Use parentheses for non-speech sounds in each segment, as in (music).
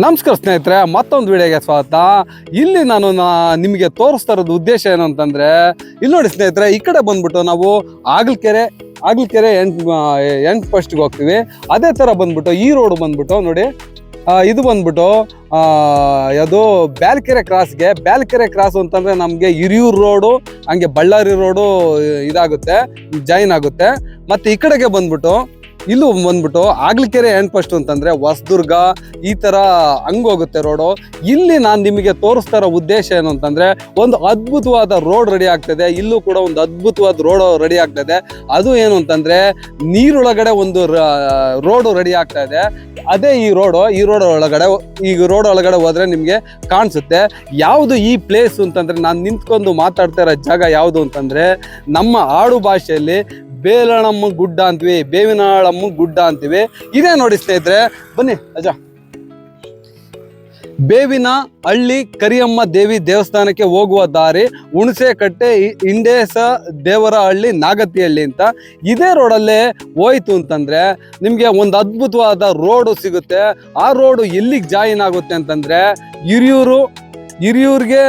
ನಮಸ್ಕಾರ ಸ್ನೇಹಿತರೆ, ಮತ್ತೊಂದು ವಿಡಿಯೋಗೆ ಸ್ವಾಗತ. ಇಲ್ಲಿ ನಾನು ನಿಮಗೆ ತೋರಿಸ್ತಾ ಇರೋದು ಉದ್ದೇಶ ಏನು ಅಂತಂದ್ರೆ ಇಲ್ಲಿ ನೋಡಿ ಸ್ನೇಹಿತರೆ, ಈ ಕಡೆ ಬಂದ್ಬಿಟ್ಟು ನಾವು ಆಗ್ಲಕೆರೆ ಆಗ್ಲಕೆರೆ ಎಂಟ್ ಎಂಟ್ ಫಸ್ಟ್ಗೆ ಹೋಗ್ತೀವಿ. ಅದೇ ತರ ಬಂದ್ಬಿಟ್ಟು ಈ ರೋಡ್ ಬಂದ್ಬಿಟ್ಟು ನೋಡಿ ಇದು ಬಂದ್ಬಿಟ್ಟು ಅದು ಬ್ಯಾಲ್ಕೆರೆ ಕ್ರಾಸ್ಗೆ ಬ್ಯಾಲ್ಕೆರೆ ಕ್ರಾಸ್ ಅಂತಂದ್ರೆ ನಮಗೆ ಹಿರಿಯೂರು ರೋಡು ಹಂಗೆ ಬಳ್ಳಾರಿ ರೋಡು ಇದಾಗುತ್ತೆ ಜಾಯಿನ್ ಆಗುತ್ತೆ. ಮತ್ತೆ ಈ ಕಡೆಗೆ ಬಂದ್ಬಿಟ್ಟು ಇಲ್ಲೂ ಬಂದ್ಬಿಟ್ಟು ಆಗ್ಲಿಕೆರೆ ಎಂಡ್ ಫಸ್ಟ್ ಅಂತಂದ್ರೆ ಹೊಸದುರ್ಗ ಈ ತರ ಹಂಗೋಗುತ್ತೆ ರೋಡು. ಇಲ್ಲಿ ನಾನು ನಿಮಗೆ ತೋರಿಸ್ತಾ ಇರೋ ಉದ್ದೇಶ ಏನು ಅಂತಂದ್ರೆ ಒಂದು ಅದ್ಭುತವಾದ ರೋಡ್ ರೆಡಿ ಆಗ್ತದೆ. ಇಲ್ಲೂ ಕೂಡ ಒಂದು ಅದ್ಭುತವಾದ ರೋಡ್ ರೆಡಿ ಆಗ್ತದೆ. ಅದು ಏನು ಅಂತಂದ್ರೆ ನೀರೊಳಗಡೆ ಒಂದು ರೋಡು ರೆಡಿ ಆಗ್ತಾ ಇದೆ. ಅದೇ ಈ ರೋಡು, ಈ ರೋಡ್ ಒಳಗಡೆ, ಈ ರೋಡ್ ಒಳಗಡೆ ಹೋದ್ರೆ ನಿಮ್ಗೆ ಕಾಣಿಸುತ್ತೆ. ಯಾವುದು ಈ ಪ್ಲೇಸ್ ಅಂತಂದ್ರೆ ನಾನು ನಿಂತ್ಕೊಂಡು ಮಾತಾಡ್ತಾ ಇರೋ ಜಾಗ ಯಾವುದು ಅಂತಂದ್ರೆ ನಮ್ಮ ಆಡು ಭಾಷೆಯಲ್ಲಿ ಬೇಲಣಮ್ಮ ಗುಡ್ಡ ಅಂತೀವಿ, ಬೇವಿನಾಳಮ್ಮ ಗುಡ್ಡ ಅಂತೀವಿ. ಇದೇ ನೋಡಿ ಸ್ನೇಹಿತರೆ, ಬನ್ನಿ ಅಜ ಬೇವಿನ ಹಳ್ಳಿ ಕರಿಯಮ್ಮ ದೇವಿ ದೇವಸ್ಥಾನಕ್ಕೆ ಹೋಗುವ ದಾರಿ ಹುಣಸೆ ಕಟ್ಟೆ ಇಂಡೇಸ ದೇವರ ಹಳ್ಳಿ ನಾಗತಿಹಳ್ಳಿ ಅಂತ. ಇದೇ ರೋಡಲ್ಲೇ ಹೋಯ್ತು ಅಂತಂದ್ರೆ ನಿಮಗೆ ಒಂದು ಅದ್ಭುತವಾದ ರೋಡು ಸಿಗುತ್ತೆ. ಆ ರೋಡು ಎಲ್ಲಿಗೆ ಜಾಯಿನ್ ಆಗುತ್ತೆ ಅಂತಂದ್ರೆ ಹಿರಿಯೂರು, ಹಿರಿಯೂರಿಗೆ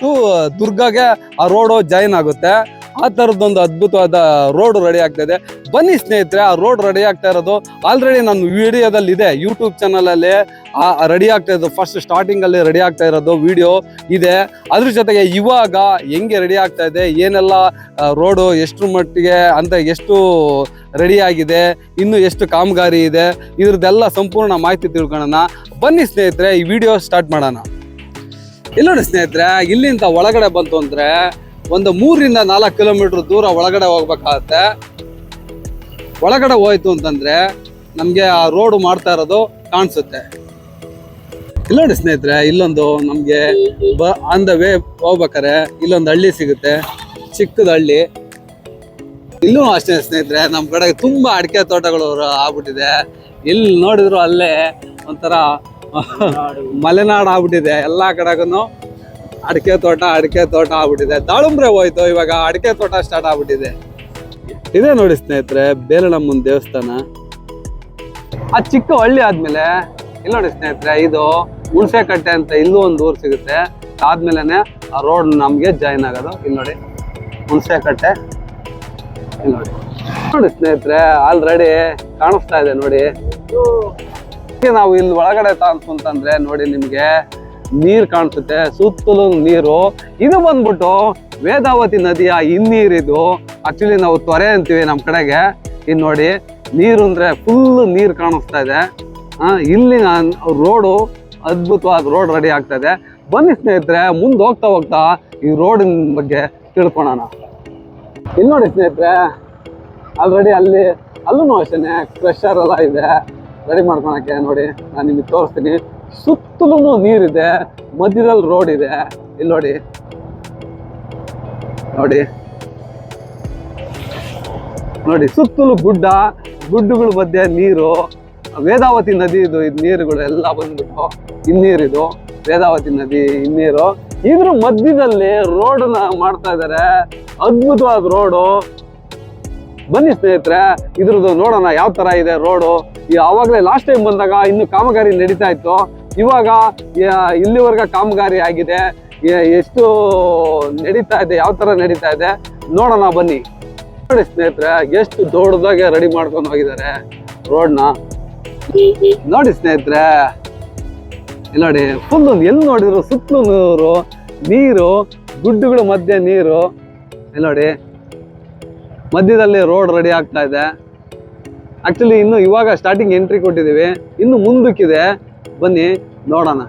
ಟು, ದುರ್ಗಾಗೆ ಆ ರೋಡು ಜಾಯಿನ್ ಆಗುತ್ತೆ. ಆ ಥರದ್ದೊಂದು ಅದ್ಭುತವಾದ ರೋಡ್ ರೆಡಿ ಆಗ್ತಾ ಇದೆ. ಬನ್ನಿ ಸ್ನೇಹಿತರೆ, ಆ ರೋಡ್ ರೆಡಿ ಆಗ್ತಾ ಇರೋದು ಆಲ್ರೆಡಿ ನನ್ನ ವಿಡಿಯೋದಲ್ಲಿ ಇದೆ. ಯೂಟ್ಯೂಬ್ ಚಾನಲಲ್ಲಿ ಆ ರೆಡಿ ಆಗ್ತಾ ಇರೋದು. ಫಸ್ಟ್ ಸ್ಟಾರ್ಟಿಂಗಲ್ಲಿ ರೆಡಿ ಆಗ್ತಾ ಇರೋದು ವಿಡಿಯೋ ಇದೆ. ಅದ್ರ ಜೊತೆಗೆ ಇವಾಗ ಹೆಂಗೆ ರೆಡಿ ಆಗ್ತಾ ಇದೆ, ಏನೆಲ್ಲ ರೋಡು ಎಷ್ಟು ಮಟ್ಟಿಗೆ, ಅಂತ ಎಷ್ಟು ರೆಡಿ ಆಗಿದೆ, ಇನ್ನು ಎಷ್ಟು ಕಾಮಗಾರಿ ಇದೆ, ಇದ್ರದ್ದೆಲ್ಲ ಸಂಪೂರ್ಣ ಮಾಹಿತಿ ತಿಳ್ಕೊಳ್ಳೋಣ. ಬನ್ನಿ ಸ್ನೇಹಿತರೆ, ಈ ವಿಡಿಯೋ ಸ್ಟಾರ್ಟ್ ಮಾಡೋಣ. ಇಲ್ಲ ಸ್ನೇಹಿತರೆ, ಇಲ್ಲಿಂದ ಒಳಗಡೆ ಬಂತು ಅಂದ್ರೆ ಒಂದು ಮೂರರಿಂದ ನಾಲ್ಕು ಕಿಲೋಮೀಟರ್ ದೂರ ಒಳಗಡೆ ಹೋಗ್ಬೇಕಾಗತ್ತೆ. ಒಳಗಡೆ ಹೋಯ್ತು ಅಂತಂದ್ರೆ ನಮಗೆ ಆ ರೋಡ್ ಮಾಡ್ತಾ ಇರೋದು ಕಾಣಿಸುತ್ತೆ. ಇಲ್ಲೋಡಿ ನೋಡಿ ಸ್ನೇಹಿತರೆ ಇಲ್ಲೊಂದು ನಮಗೆ ಬ ಆನ್ ದ ವೇ ಹೋಗ್ಬೇಕಾರೆ ಇಲ್ಲೊಂದು ಹಳ್ಳಿ ಸಿಗುತ್ತೆ ಚಿಕ್ಕದ ಹಳ್ಳಿ. ಇಲ್ಲೂ ಅಷ್ಟೇ ಸ್ನೇಹಿತರೆ ನಮ್ಮ ಕಡೆ ತುಂಬಾ ಅಡಿಕೆ ತೋಟಗಳು ಆಗ್ಬಿಟ್ಟಿದೆ. ಎಲ್ಲಿ ನೋಡಿದ್ರು ಅಲ್ಲೇ ಒಂಥರ ಮಲೆನಾಡು. ಆಗ್ಬಿಟ್ಟಿದೆ ಎಲ್ಲಾ ಕಡೆಗೂ ಅಡಿಕೆ ತೋಟ ಅಡಿಕೆ ತೋಟ ಆಗ್ಬಿಟ್ಟಿದೆ. ದಾಳುಂಬ್ರೆ ಹೋಯ್ತು, ಇವಾಗ ಅಡಿಕೆ ತೋಟ ಸ್ಟಾರ್ಟ್ ಆಗ್ಬಿಟ್ಟಿದೆ. ಇದೇ ನೋಡಿ ಸ್ನೇಹಿತರೆ ಬೇಲಣಮ್ಮನ ದೇವಸ್ಥಾನ. ಆ ಚಿಕ್ಕ ಹಳ್ಳಿ ಆದ್ಮೇಲೆ, ಇಲ್ಲಿ ನೋಡಿ ಸ್ನೇಹಿತರೆ, ಇದು ಹುಣಸೆಕಟ್ಟೆ ಅಂತ ಇಲ್ಲೂ ಒಂದು ಊರು ಸಿಗುತ್ತೆ. ಆದ್ಮೇಲೆ ಆ ರೋಡ್ ನಮಗೆ ಜಾಯಿನ್ ಆಗೋದು. ಇಲ್ಲಿ ನೋಡಿ, ಹುಣಸೆಕಟ್ಟೆ. ಇಲ್ಲಿ ನೋಡಿ. ನೋಡಿ ಸ್ನೇಹಿತರೆ ಆಲ್ರೆಡಿ ಕಾಣಿಸ್ತಾ ಇದೆ ನೋಡಿ. ನಾವು ಇಲ್ಲಿ ಒಳಗಡೆ ಅಂತಂದ್ರೆ ನೋಡಿ ನಿಮ್ಗೆ ನೀರ್ ಕಾಣಿಸುತ್ತೆ, ಸುತ್ತಲೂ ನೀರು. ಇದು ಬಂದ್ಬಿಟ್ಟು ವೇದಾವತಿ ನದಿಯ ಹಿನ್ನೀರಿದು. ಆಕ್ಚುಲಿ ನಾವು ತೊರೆ ಅಂತೀವಿ ನಮ್ಮ ಕಡೆಗೆ. ಇನ್ನು ನೋಡಿ, ನೀರು ಅಂದ್ರೆ ಫುಲ್ ನೀರು ಕಾಣಿಸ್ತಾ ಇದೆ. ಇಲ್ಲಿ ರೋಡು ಅದ್ಭುತವಾದ ರೋಡ್ ರೆಡಿ ಆಗ್ತಾ ಇದೆ. ಬನ್ನಿ ಸ್ನೇಹಿತರೆ, ಮುಂದೆ ಹೋಗ್ತಾ ಹೋಗ್ತಾ ಈ ರೋಡಿನ ಬಗ್ಗೆ ತಿಳ್ಕೊಳೋಣ. ಇಲ್ಲಿ ನೋಡಿ ಸ್ನೇಹಿತರೆ ಆಲ್ರೆಡಿ ಅಲ್ಲಿ ಅಲ್ಲೂ ಅಷ್ಟೇ ಕ್ರೆಷರ್ ಎಲ್ಲ ಇದೆ. ರೆಡಿ ಮಾಡ್ಕೊಳಕ್ಕೆ ನೋಡಿ, ನಾನು ನಿಮಗೆ ತೋರಿಸ್ತೀನಿ. ಸುತ್ತಲೂ ನೀರಿದೆ, ಮಧ್ಯದಲ್ಲಿ ರೋಡ್ ಇದೆ. ಇಲ್ಲಿ ನೋಡಿ. ನೋಡಿ. ನೋಡಿ, ಸುತ್ತಲೂ ಗುಡ್ಡ, ಗುಡ್ಡಗಳ ಮಧ್ಯೆ ನೀರು. ವೇದಾವತಿ ನದಿ ಇದು ಇದು ನೀರುಗಳು ಎಲ್ಲ ಬಂದ್ಬಿಟ್ಟು ಇನ್ನೀರಿದು ವೇದಾವತಿ ನದಿ ಇನ್ನೀರು ಇದ್ರ ಮಧ್ಯದಲ್ಲಿ ರೋಡನ್ನ ಮಾಡ್ತಾ ಇದ್ದಾರೆ ಅದ್ಭುತವಾದ ರೋಡು ಬನ್ನಿ ಸ್ನೇಹಿತರೆ, ಇದ್ರದ್ದು ನೋಡೋಣ ಯಾವ ತರ ಇದೆ ರೋಡು ಆವಾಗಲೇ ಲಾಸ್ಟ್ ಟೈಮ್ ಬಂದಾಗ ಇನ್ನು ಕಾಮಗಾರಿ ನಡೀತಾ ಇತ್ತು. ಇವಾಗ ಇಲ್ಲಿವರೆಗ ಕಾಮಗಾರಿ ಆಗಿದೆ. ಎಷ್ಟು ನಡೀತಾ ಇದೆ, ಯಾವ ತರ ನಡೀತಾ ಇದೆ, ನೋಡೋಣ ಬನ್ನಿ. ನೋಡಿ ಸ್ನೇಹಿತರೆ, ಎಷ್ಟು ದೊಡ್ಡದಾಗೆ ರೆಡಿ ಮಾಡ್ಕೊಂಡು ಹೋಗಿದ್ದಾರೆ ರೋಡ್ನ. ನೋಡಿ ಸ್ನೇಹಿತರೆ ನೋಡಿ ಫುಲ್ ಎಲ್ಲಿ ನೋಡಿದ್ರು, ಸುತ್ತಲೂ ನೀರು ನೀರು, ಗುಡ್ಡಗಳ ಮಧ್ಯೆ ನೀರು. ಇಲ್ಲಿ ನೋಡಿ ಮಧ್ಯದಲ್ಲಿ ರೋಡ್ ರೆಡಿ ಆಗ್ತಾ ಇದೆ. ಆಕ್ಚುಲಿ ಇನ್ನು ಇವಾಗ ಸ್ಟಾರ್ಟಿಂಗ್ ಎಂಟ್ರಿ ಕೊಟ್ಟಿದ್ದೀವಿ. ಇನ್ನು ಮುಂದಕ್ಕಿದೆ. ಬನ್ನಿ, ನೋಡೋಣ.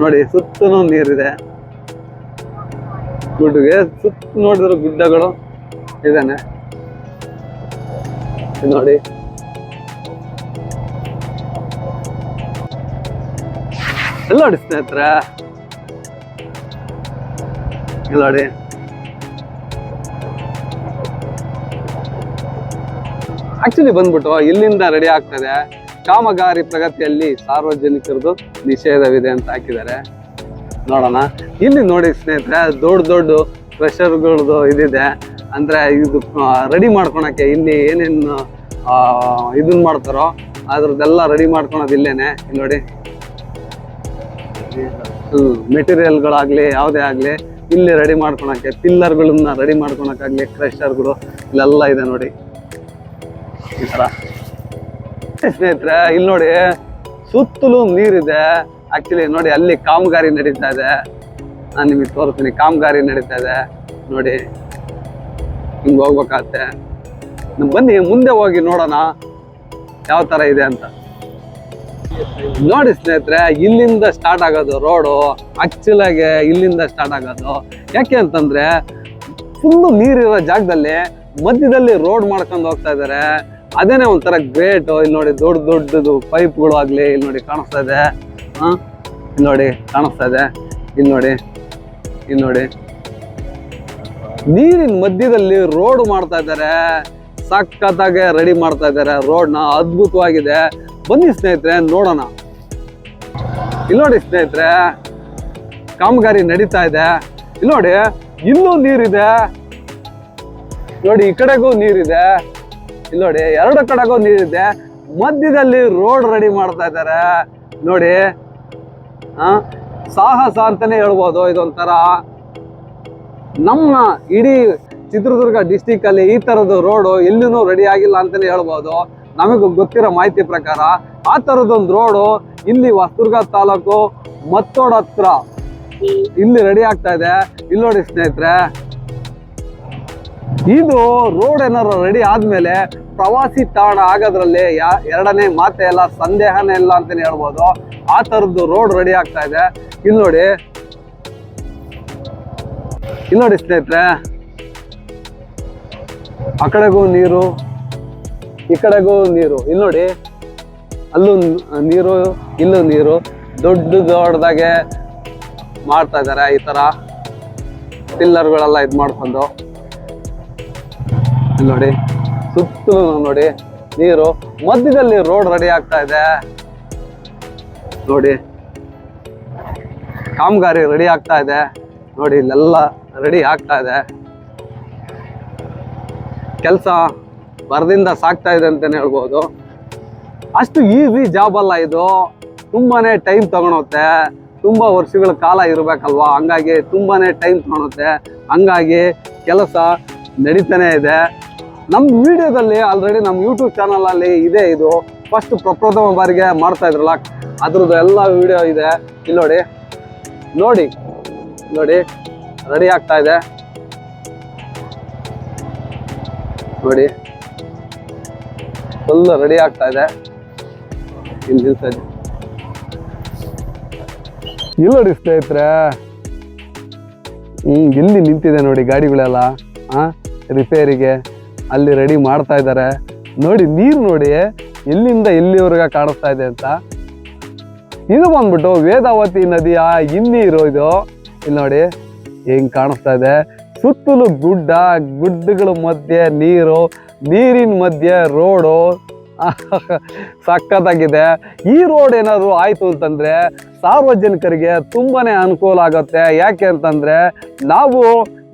ನೋಡಿ, ಸುತ್ತಲೂ ನೀರಿದೆ. ಗುಡ್ಡಗೆ ಸುತ್ತ ನೋಡಿದ್ರು ಗುಡ್ಡಗಳು ಇದಾನೆ ನೋಡಿ. ನೋಡಿ ಸ್ನೇಹಿತರೆ. ನೋಡಿ. ಆಕ್ಚುಲಿ ಬಂದ್ಬಿಟ್ಟು ಇಲ್ಲಿಂದ ರೆಡಿ ಆಗ್ತದೆ ಕಾಮಗಾರಿ ಪ್ರಗತಿಯಲ್ಲಿ ಸಾರ್ವಜನಿಕರದು ನಿಷೇಧವಿದೆ ಅಂತ ಹಾಕಿದ್ದಾರೆ. ನೋಡೋಣ. ಇಲ್ಲಿ ನೋಡಿ ಸ್ನೇಹಿತರೆ, ದೊಡ್ಡ ದೊಡ್ಡ ಪ್ರೆಷರ್ಗಳದು ಇದಿದೆ. ಅಂದರೆ ಇದು ರೆಡಿ ಮಾಡ್ಕೊಳಕ್ಕೆ ಇಲ್ಲಿ ಏನೇನು ಇದನ್ನ ಮಾಡ್ತಾರೋ ಅದ್ರದ್ದೆಲ್ಲ ರೆಡಿ ಮಾಡ್ಕೊಳೋದು ಇಲ್ಲೇನೆ. ಇಲ್ಲಿ ನೋಡಿ. ಮೆಟೀರಿಯಲ್ಗಳಾಗಲಿ ಯಾವುದೇ ಆಗಲಿ, ಇಲ್ಲಿ ರೆಡಿ ಮಾಡ್ಕೊಳಕ್ಕೆ ಪಿಲ್ಲರ್ಗಳನ್ನ ರೆಡಿ ಮಾಡ್ಕೊಳಕ್ಕಾಗಲಿ ಕ್ರೆಷರ್ಗಳು ಇಲ್ಲೆಲ್ಲ ಇದೆ ನೋಡಿ. ಈ ತರ ಸ್ನೇಹಿತರೆ? ಇಲ್ಲಿ ನೋಡಿ, ಸುತ್ತಲೂ ನೀರಿದೆ. ಆಕ್ಚುಲಿ ನೋಡಿ, ಅಲ್ಲಿ ಕಾಮಗಾರಿ ನಡೀತಾ ಇದೆ. ನಾನು ನಿಮಗೆ ತೋರಿಸ್ತೀನಿ, ಕಾಮಗಾರಿ ನಡೀತಾ ಇದೆ. ನೋಡಿ, ಹಿಂಗೆ ಹೋಗ್ಬೇಕಾಗತ್ತೆ. ನಮ್ ಬನ್ನಿ, ಮುಂದೆ ಹೋಗಿ ನೋಡೋಣ ಯಾವ ತರ ಇದೆ ಅಂತ. ನೋಡಿ ಸ್ನೇಹಿತರೆ, ಇಲ್ಲಿಂದ ಸ್ಟಾರ್ಟ್ ಆಗೋದು ರೋಡು ಆಕ್ಚುಲ್ ಆಗಿ ಇಲ್ಲಿಂದ ಸ್ಟಾರ್ಟ್ ಆಗೋದು. ಯಾಕೆ ಅಂತಂದ್ರೆ ಫುಲ್ಲು ನೀರಿರೋ ಜಾಗದಲ್ಲಿ ಮಧ್ಯದಲ್ಲಿ ರೋಡ್ ಮಾಡ್ಕೊಂಡು ಹೋಗ್ತಾ ಇದಾರೆ. ಅದೇನೆ ಒಂಥರ ಗ್ರೇಟ್ ಇಲ್ಲಿ ನೋಡಿ ದೊಡ್ಡ ದೊಡ್ಡದು ಪೈಪ್ಗಳು ಆಗಲಿ, ಇಲ್ಲಿ ನೋಡಿ ಕಾಣಿಸ್ತಾ ಇದೆ. ಹಾಂ? ಇಲ್ಲಿ ನೋಡಿ ಕಾಣಿಸ್ತಾ ಇದೆ. ಇಲ್ಲಿ ನೋಡಿ ಇಲ್ಲಿ ನೋಡಿ. ನೀರಿನ ಮಧ್ಯದಲ್ಲಿ ರೋಡ್ ಮಾಡ್ತಾ ಇದ್ದಾರೆ. ಸಖತ್ತಾಗೆ ರೆಡಿ ಮಾಡ್ತಾ ಇದ್ದಾರೆ. ರೋಡ್ನ ಅದ್ಭುತವಾಗಿದೆ. ಬನ್ನಿ ಸ್ನೇಹಿತರೆ, ನೋಡೋಣ. ಇಲ್ಲಿ ನೋಡಿ ಸ್ನೇಹಿತರೆ, ಕಾಮಗಾರಿ ನಡೀತಾ ಇದೆ. ಇಲ್ಲಿ ನೋಡಿ, ಇನ್ನೂ ನೀರಿದೆ. ನೋಡಿ, ಈ ಕಡೆಗೂ ನೀರಿದೆ. ನೋಡಿ, ಎರಡು ಕಡೆಗೂ ನೀರಿದೆ ಮಧ್ಯದಲ್ಲಿ ರೋಡ್ ರೆಡಿ ಮಾಡ್ತಾ ಇದ್ದಾರೆ ನೋಡಿ ಸಾಹಸ ಅಂತಾನೆ ಹೇಳ್ಬೋದು ಇದೊಂಥರ. ನಮ್ಮ ಇಡೀ ಚಿತ್ರದುರ್ಗ ಡಿಸ್ಟಿಕ್ ಅಲ್ಲಿ ಈ ತರದ ರೋಡ್ ಎಲ್ಲಿನೂ ರೆಡಿ ಆಗಿಲ್ಲ ಅಂತಾನೆ ಹೇಳ್ಬೋದು. ನಮಗೆ ಗೊತ್ತಿರೋ ಮಾಹಿತಿ ಪ್ರಕಾರ ಆ ತರದೊಂದು ರೋಡು ಇಲ್ಲಿ ಹೊಸದುರ್ಗ ತಾಲೂಕು ಮತ್ತೋಡತ್ರ ಇಲ್ಲಿ ರೆಡಿ ಆಗ್ತಾ ಇದೆ. ಇಲ್ಲಿ ನೋಡಿ ಸ್ನೇಹಿತರೆ ಇದು ರೋಡ್ ಏನಾರು ರೆಡಿ ಆದ್ಮೇಲೆ ಪ್ರವಾಸಿ ತಾಣ ಆಗೋದ್ರಲ್ಲಿ ಎರಡನೇ ಮಾತೆ ಇಲ್ಲ ಸಂದೇಹನೇ ಇಲ್ಲ ಅಂತಾನೆ ಹೇಳ್ಬೋದು. ಆ ತರದ್ದು ರೋಡ್ ರೆಡಿ ಆಗ್ತಾ ಇದೆ. ಇಲ್ಲಿ ನೋಡಿ. ಇಲ್ಲಿ ನೋಡಿ ಸ್ನೇಹಿತರೆ. ಆ ಕಡೆಗೂ ನೀರು, ಈ ಕಡೆಗೂ ನೀರು. ಇಲ್ಲಿ ನೋಡಿ. ಅಲ್ಲೂ ನೀರು, ಇಲ್ಲೂ ನೀರು. ದೊಡ್ಡ ದೊಡ್ಡದಾಗೆ ಮಾಡ್ತಾ ಇದ್ದಾರೆ ಈ ತರ ಪಿಲ್ಲರ್ಗಳೆಲ್ಲ ಇದು ಮಾಡ್ಕೊಂಡು. ನೋಡಿ, ಸುತ್ತ ನೋಡಿ, ನೀರು ಮಧ್ಯದಲ್ಲಿ ರೋಡ್ ರೆಡಿ ಆಗ್ತಾ ಇದೆ. ನೋಡಿ, ಕಾಮಗಾರಿ ರೆಡಿ ಆಗ್ತಾ ಇದೆ. ನೋಡಿ, ಇಲ್ಲೆಲ್ಲ ರೆಡಿ ಆಗ್ತಾ ಇದೆ. ಕೆಲಸ ಬರದಿಂದ ಸಾಕ್ತಾ ಇದೆ ಅಂತಾನೆ ಹೇಳ್ಬೋದು. ಅಷ್ಟು ಈಸಿ ಜಾಬ್ ಅಲ್ಲ ಇದು. ತುಂಬಾನೇ ಟೈಮ್ ತಗೊಳುತ್ತೆ. ತುಂಬ ವರ್ಷಗಳ ಕಾಲ ಇರಬೇಕಲ್ವಾ? ಹಂಗಾಗಿ ತುಂಬಾನೇ ಟೈಮ್ ತಗೊಳುತ್ತೆ. ಹಂಗಾಗಿ ಕೆಲಸ ನಡೀತಾನೆ ಇದೆ. ನಮ್ಮ ವಿಡಿಯೋದಲ್ಲಿ ಆಲ್ರೆಡಿ ನಮ್ಮ ಯೂಟ್ಯೂಬ್ ಚಾನಲಲ್ಲಿ ಇದೆ ಇದು. ಫಸ್ಟ್ ಪ್ರಪ್ರಥಮ ಬಾರಿಗೆ ಮಾಡ್ತಾ ಇದ್ರಲ್ಲ, ಅದ್ರದ್ದು ಎಲ್ಲ ವಿಡಿಯೋ ಇದೆ. ಇಲ್ಲಿ ನೋಡಿ ನೋಡಿ ನೋಡಿ ರೆಡಿ ಆಗ್ತಾ ಇದೆ. ನೋಡಿ ಫುಲ್ ರೆಡಿ ಆಗ್ತಾ ಇದೆ. ಇಲ್ಲಿ ನೋಡಿ ಸ್ನೇಹಿತರೆ ಹ್ಮ್, ಇಲ್ಲಿ ನಿಂತಿದೆ ನೋಡಿ ಗಾಡಿಗಳೆಲ್ಲ, ಆ ರಿಪೇರಿಗೆ ಅಲ್ಲಿ ರೆಡಿ ಮಾಡ್ತಾ ಇದ್ದಾರೆ. ನೋಡಿ, ನೀರು ನೋಡಿ, ಎಲ್ಲಿಂದ ಎಲ್ಲಿವರೆಗೆ ಕಾಣಿಸ್ತಾ ಇದೆ ಅಂತ. ಇದು ಬಂದ್ಬಿಟ್ಟು ವೇದಾವತಿ ನದಿಯ ಹಿನ್ನೀರು ಇದು. ಇಲ್ಲಿ ನೋಡಿ, ಹೆಂಗೆ ಕಾಣಿಸ್ತಾ ಇದೆ. ಸುತ್ತಲೂ ಗುಡ್ಡ, ಗುಡ್ಡಗಳ ಮಧ್ಯೆ ನೀರು, ನೀರಿನ ಮಧ್ಯೆ ರೋಡು (laughs) ಸಖತ್ತಾಗಿದೆ. ಈ ರೋಡ್ ಏನಾದರೂ ಆಯ್ತು ಅಂತಂದ್ರೆ ಸಾರ್ವಜನಿಕರಿಗೆ ತುಂಬಾನೇ ಅನುಕೂಲ ಆಗುತ್ತೆ. ಯಾಕೆ ಅಂತಂದ್ರೆ ನಾವು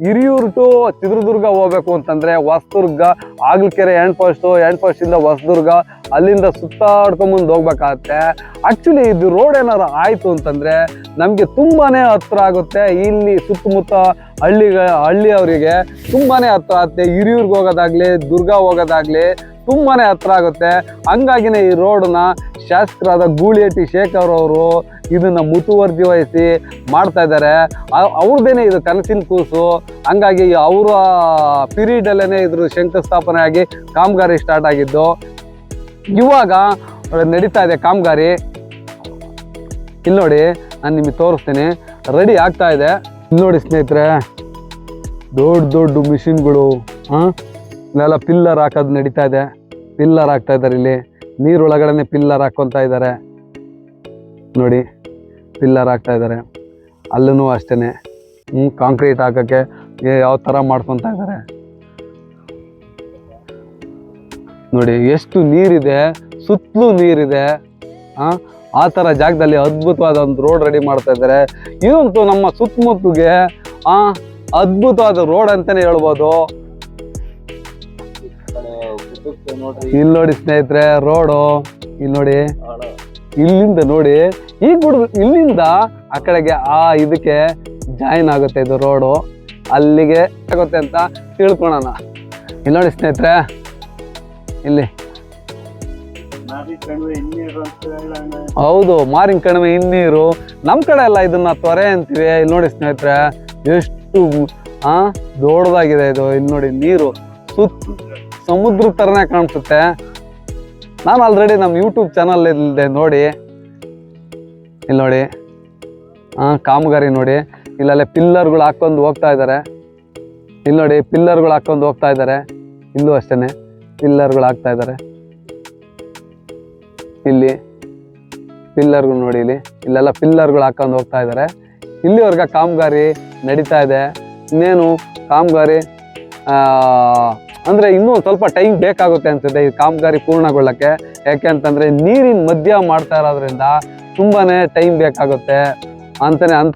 ಹಿರಿಯೂರು ಟು ಚಿತ್ರದುರ್ಗ ಹೋಗ್ಬೇಕು ಅಂತಂದ್ರೆ Hosadurga Aglakere and post and post ಇಂದ ಹೊಸದುರ್ಗ, ಅಲ್ಲಿಂದ ಸುತ್ತಾಡ್ಕೊಂಬಂದು ಹೋಗ್ಬೇಕಾಗತ್ತೆ. ಆಕ್ಚುಲಿ ಇದು ರೋಡ್ ಏನಾದ್ರು ಆಯ್ತು ಅಂತಂದ್ರೆ ನಮಗೆ ತುಂಬಾನೇ ಹತ್ರ ಆಗುತ್ತೆ. ಇಲ್ಲಿ ಸುತ್ತಮುತ್ತ ಹಳ್ಳಿಗ ಹಳ್ಳಿಯವರಿಗೆ ತುಂಬಾನೇ ಹತ್ರ ಆಗುತ್ತೆ. ಹಿರಿಯೂರ್ಗೆ ಹೋಗೋದಾಗ್ಲಿ, ದುರ್ಗ ಹೋಗೋದಾಗ್ಲಿ ತುಂಬಾನೇ ಹತ್ರ ಆಗುತ್ತೆ. ಹಂಗಾಗಿನೇ ಈ ರೋಡ್ನ ಶಾಸಕರಾದ ಗೂಳಿಹಟ್ಟಿ ಶೇಖರ್ ಅವರು ಇದನ್ನ ಮುತುವರ್ಜಿ ವಹಿಸಿ ಮಾಡ್ತಾ ಇದ್ದಾರೆ. ಅವ್ರದ್ದೇನೆ ಇದು ಕನಸಿನ ಕೂಸು. ಹಂಗಾಗಿ ಅವರ ಪೀರಿಯಡ್ ಅಲ್ಲೇನೆ ಇದ್ರ ಶಂಕುಸ್ಥಾಪನೆ ಆಗಿ ಕಾಮಗಾರಿ ಸ್ಟಾರ್ಟ್ ಆಗಿದ್ದು. ಇವಾಗ ನಡೀತಾ ಇದೆ ಕಾಮಗಾರಿ. ಇಲ್ಲಿ ನೋಡಿ, ನಾನು ನಿಮಗೆ ತೋರಿಸ್ತೀನಿ. ರೆಡಿ ಆಗ್ತಾ ಇದೆ. ಇಲ್ಲಿ ನೋಡಿ ಸ್ನೇಹಿತರೆ, ದೊಡ್ಡ ದೊಡ್ಡ ಮಿಷಿನ್ಗಳು, ಹಾಂ? ಇಲ್ಲೆಲ್ಲ ಪಿಲ್ಲರ್ ಹಾಕೋದು ನಡೀತಾ ಇದೆ. ಪಿಲ್ಲರ್ ಹಾಕ್ತಾ ಇದ್ದಾರೆ ಇಲ್ಲಿ. ನೀರೊಳಗಡೆನೆ ಪಿಲ್ಲರ್ ಹಾಕ್ಕೊಂತ ಇದ್ದಾರೆ. ನೋಡಿ, ಪಿಲ್ಲರ್ ಹಾಕ್ತಾ ಇದ್ದಾರೆ. ಅಲ್ಲೂ ಅಷ್ಟೇ ಹ್ಞೂ ಕಾಂಕ್ರೀಟ್ ಹಾಕೋಕ್ಕೆ ಯಾವ ಥರ ಮಾಡ್ಕೊತಾ ಇದ್ದಾರೆ. ನೋಡಿ, ಎಷ್ಟು ನೀರಿದೆ, ಸುತ್ತಲೂ ನೀರಿದೆ. ಆ ಆ ಥರ ಜಾಗದಲ್ಲಿ ಅದ್ಭುತವಾದ ಒಂದು ರೋಡ್ ರೆಡಿ ಮಾಡ್ತಾ ಇದ್ದಾರೆ. ಇದಂತೂ ನಮ್ಮ ಸುತ್ತಮುತ್ತಗೆ ಅದ್ಭುತವಾದ ರೋಡ್ ಅಂತಲೇ ಹೇಳ್ಬೋದು. ಇಲ್ಲಿ ನೋಡಿ ಸ್ನೇಹಿತರೆ ರೋಡು ಇಲ್ಲಿ ನೋಡಿ. ಇಲ್ಲಿಂದ ನೋಡಿ ಈ ಬಿಡುದು ಇಲ್ಲಿಂದ ಆ ಕಡೆಗೆ ಆ ಇದಕ್ಕೆ ಜಾಯಿನ್ ಆಗುತ್ತೆ ಇದು ರೋಡು. ಅಲ್ಲಿಗೆ ಆಗುತ್ತೆ ಅಂತ ತಿಳ್ಕೊಳೋಣ. ಇಲ್ಲಿ ನೋಡಿ ಸ್ನೇಹಿತರೆ ಇಲ್ಲಿ. ಹೌದು ಮಾರಿನ ಕಣಿವೆ ಇನ್ನೀರು ನಮ್ಮ ಕಡೆ ಎಲ್ಲ ಇದನ್ನ ತೊರೆ ಅಂತೀವಿ. ಇಲ್ಲಿ ನೋಡಿ ಸ್ನೇಹಿತರೆ ಎಷ್ಟು ಆ ದೊಡ್ಡದಾಗಿದೆ ಇದು. ಇಲ್ಲಿ ನೋಡಿ ನೀರು. ಸುತ್ತ ಸಮುದ್ರ ಥರನೇ ಕಾಣಿಸುತ್ತೆ. ನಾನು ಆಲ್ರೆಡಿ ನಮ್ಮ ಯೂಟ್ಯೂಬ್ ಚಾನಲ್ ಇಲ್ಲದೆ ನೋಡಿ. ಇಲ್ಲಿ ನೋಡಿ. ಹಾಂ ಕಾಮಗಾರಿ ನೋಡಿ. ಇಲ್ಲಲ್ಲೇ ಪಿಲ್ಲರ್ಗಳು ಹಾಕ್ಕೊಂಡು ಹೋಗ್ತಾ ಇದ್ದಾರೆ ಇಲ್ಲಿ ನೋಡಿ ಪಿಲ್ಲರ್ಗಳು ಹಾಕ್ಕೊಂಡು ಹೋಗ್ತಾ ಇದ್ದಾರೆ ಇಲ್ಲೂ ಅಷ್ಟೇನೆ ಪಿಲ್ಲರ್ಗಳು ಹಾಕ್ತಾ ಇದ್ದಾರೆ ಇಲ್ಲಿ ಪಿಲ್ಲರ್ಗಳು ನೋಡಿ ಇಲ್ಲಿ. ಇಲ್ಲೆಲ್ಲ ಪಿಲ್ಲರ್ಗಳು ಹಾಕ್ಕೊಂಡು ಹೋಗ್ತಾ ಇದ್ದಾರೆ ಇಲ್ಲಿವರೆಗೆ ಕಾಮಗಾರಿ ನಡೀತಾ ಇದೆ. ಇನ್ನೇನು ಕಾಮಗಾರಿ ಅಂದ್ರೆ ಇನ್ನೂ ಸ್ವಲ್ಪ ಟೈಮ್ ಬೇಕಾಗುತ್ತೆ ಅನ್ಸುತ್ತೆ ಈ ಕಾಮಗಾರಿ ಪೂರ್ಣಗೊಳ್ಳಕ್ಕೆ. ಯಾಕೆ ಅಂತಂದ್ರೆ ನೀರಿನ ಮಧ್ಯ ಮಾಡ್ತಾ ಇರೋದ್ರಿಂದ ತುಂಬಾನೇ ಟೈಮ್ ಬೇಕಾಗುತ್ತೆ ಅಂತಾನೆ ಅಂದ್